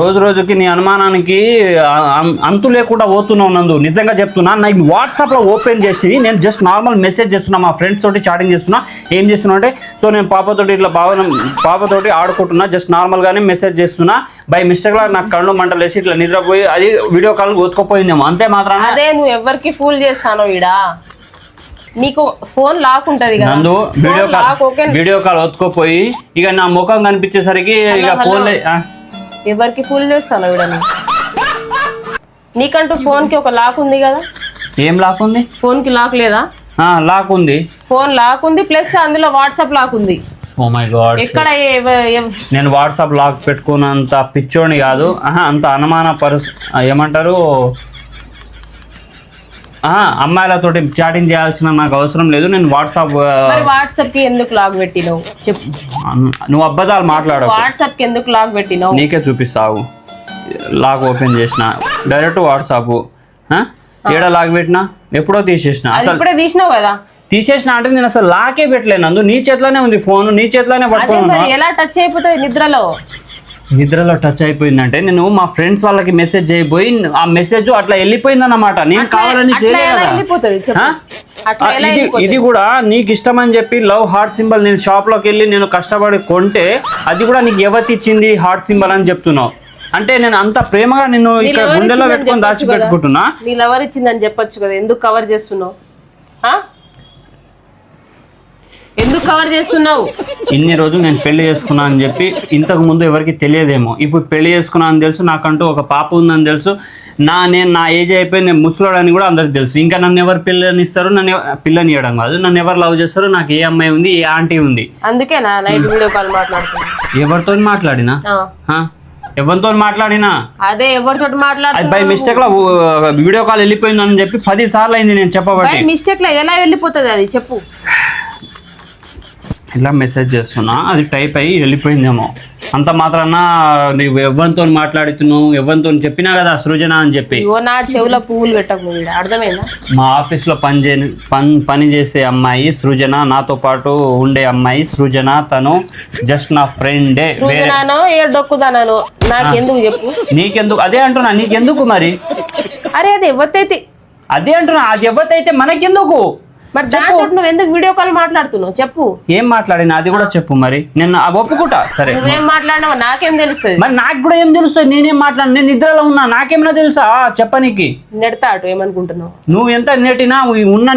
రోజు రోజుకి నీ అనుమానానికి అంతు లేకుండా పోతున్నావు నందు. నిజంగా చెప్తున్నా నాకు వాట్సాప్లో ఓపెన్ చేసి నేను జస్ట్ నార్మల్ మెసేజ్ చేస్తున్నా మా ఫ్రెండ్స్ తోటి చాటింగ్ చేస్తున్నా. ఏం చేస్తున్నా అంటే సో నేను పాపతోటి ఇట్లా బావ పాపతోటి ఆడుకుంటున్నా జస్ట్ నార్మల్ గానే మెసేజ్ చేస్తున్నా. బై మిస్టేక్ లా నాకు కళ్ళు మంటలు వేసి ఇట్లా నిద్రపోయి అది వీడియో కాల్ ఒతుకపోయిందేమో అంతే మాత్రాన అదే నువ్వు ఎవరికి ఫూల్ చేస్తానో ఈడ? నీకు ఫోన్ లాక్ ఉంటది నందు వీడియో కాల్ వీడియో కాల్ ఒతుకోపోయి ఇక నా ముఖం కనిపించేసరికి ఇక ఫోన్ ఎవరికి ఫూల్ చేస్తాను నువ్వు? నీకంటూ ఫోన్కి ఒక లాక్ ఉంది కదా? ఏం లాక్ ఉంది? ఫోన్కి లాక్ లేదా? ఆ, లాక్ ఉంది. ఫోన్ లాక్ ఉంది ప్లస్ అందులో వాట్సాప్ లాక్ ఉంది. ఓ మై గాడ్ ఎక్కడ ఎవ- ఎవ- నేను వాట్సాప్ లాక్ పెట్టుకున్నంత పిచ్చోని కాదు. ఆహా, అంత అనుమాన పరుస్ ఏమంటారు? అమ్మాయిలతోటి చాటింగ్ చేయాల్సిన నాకు అవసరం లేదు. నేను వాట్సాప్ వాట్సాప్కి ఎందుకు లాక్ పెట్టినావు? చెప్పు. నువ్వు అబద్ధాలు మాట్లాడకు. వాట్సాప్కి ఎందుకు లాక్ పెట్టినావు? నీకే చూపిస్తావు. లాక్ ఓపెన్ చేసిన. Direct WhatsApp? ఏడ లాక్ పెట్టినా? ఎప్పుడో తీసేసిన. అది అసలు ఇప్పుడే తీసినావు కదా? తీసేసిన అంటే నేను అసలు లాకే పెట్టలేను నందు. నీ చేతిలోనే ఉంది ఫోన్. నీ చేతిలోనే అదే మరి ఎలా టచ్ అయిపోతుంది నిద్రలో? నిద్రలో టచ్ అయిపోయిందంటే నేను మా ఫ్రెండ్స్ వాళ్ళకి మెసేజ్ చేయబోయి ఆ మెసేజ్ అట్లా వెళ్ళిపోయింది అన్నమాట నేను కావాలని ఇది ఇది కూడా నీకు ఇష్టం అని చెప్పి లవ్ హార్ట్ సింబల్ నేను షాప్లోకి వెళ్ళి నేను కష్టపడి కొంటే అది కూడా నీకు ఎవరు ఇచ్చింది హార్ట్ సింబల్ అని చెప్తున్నావు. అంటే నేను అంత ప్రేమగా నిన్ను ఇక్కడ గుండెలో పెట్టుకొని దాచి. పెట్టుకుంటున్నా నీళ్ళు ఎవరు ఇచ్చిందని చెప్పొచ్చు కదా. ఎందుకు కవర్ చేస్తున్నావు? కవర్ చేస్తున్నావు? ఇన్ని రోజులు నేను పెళ్ళి చేసుకున్నా అని చెప్పి ఇంతకు ముందు ఎవరికి తెలియదేమో. ఇప్పుడు పెళ్ళి చేసుకున్నా అని తెలుసు నాకంటూ ఒక పాప ఉందని తెలుసు. నా నేను నా ఏజ్ అయిపోయి నేను ముసలోడని కూడా అందరికి తెలుసు. ఇంకా నన్ను ఎవరు పిల్లని ఇస్తారు నన్ను పిల్లని ఇవ్వడం కాదు. నన్ను ఎవరు లవ్ చేస్తారో నాకు ఏ అమ్మాయి ఉంది ఏ ఆంటీ ఉంది. అందుకే నా నైట్ వీడియో కాల్ మాట్లాడుతున్నా. ఎవరితో మాట్లాడినా? ఎవరితో మాట్లాడినా? అదే ఎవరితో బై మిస్టేక్లో వీడియో కాల్ వెళ్ళిపోయిందని చెప్పి పది సార్లు అయింది నేను చెప్పబట్టి. మిస్టేక్లో ఎలా వెళ్ళిపోతుంది అది? చెప్పు. ఇలా మెసేజ్ చేస్తున్నా. అది టైప్ అయ్యి వెళ్ళిపోయిందేమో. అంత మాత్రాన నువ్వు ఎవరితో మాట్లాడుతున్నావు ఎవరితో చెప్పినా కదా సృజన అని చెప్పి. నా చెవులో పువ్వులు పెట్టకు. అర్థమైందా? మా ఆఫీస్లో పని చే పని పని చేసే అమ్మాయి సృజన నాతో పాటు ఉండే అమ్మాయి సృజన తను జస్ట్ నా ఫ్రెండే చెప్పు? నీకెందుకు? అదే అంటున్నా నీకెందుకు మరి? అరే అది ఎవరితైతే అదే అంటున్నా అది ఎవరితైతే మనకెందుకు? మరి దాంతో నువ్వు ఎందుకు వీడియో కాల్ మాట్లాడుతున్నావు? చెప్పు. ఏం మాట్లాడినా? అది కూడా చెప్పు మరి. నేను ఒప్పుకుంటా. సరే. నువ్వేం మాట్లాడినావో నాకేం తెలుస్తుంది మరి నాకు కూడా ఏం తెలుస్తుంది నేనేం మాట్లాడు నేను నిద్రలో ఉన్నా. నాకేమైనా తెలుసా? చెప్పనీకి. నెడతా అటు ఏమనుకుంటున్నావు? నువ్వు ఎంత నెటినా ఉన్న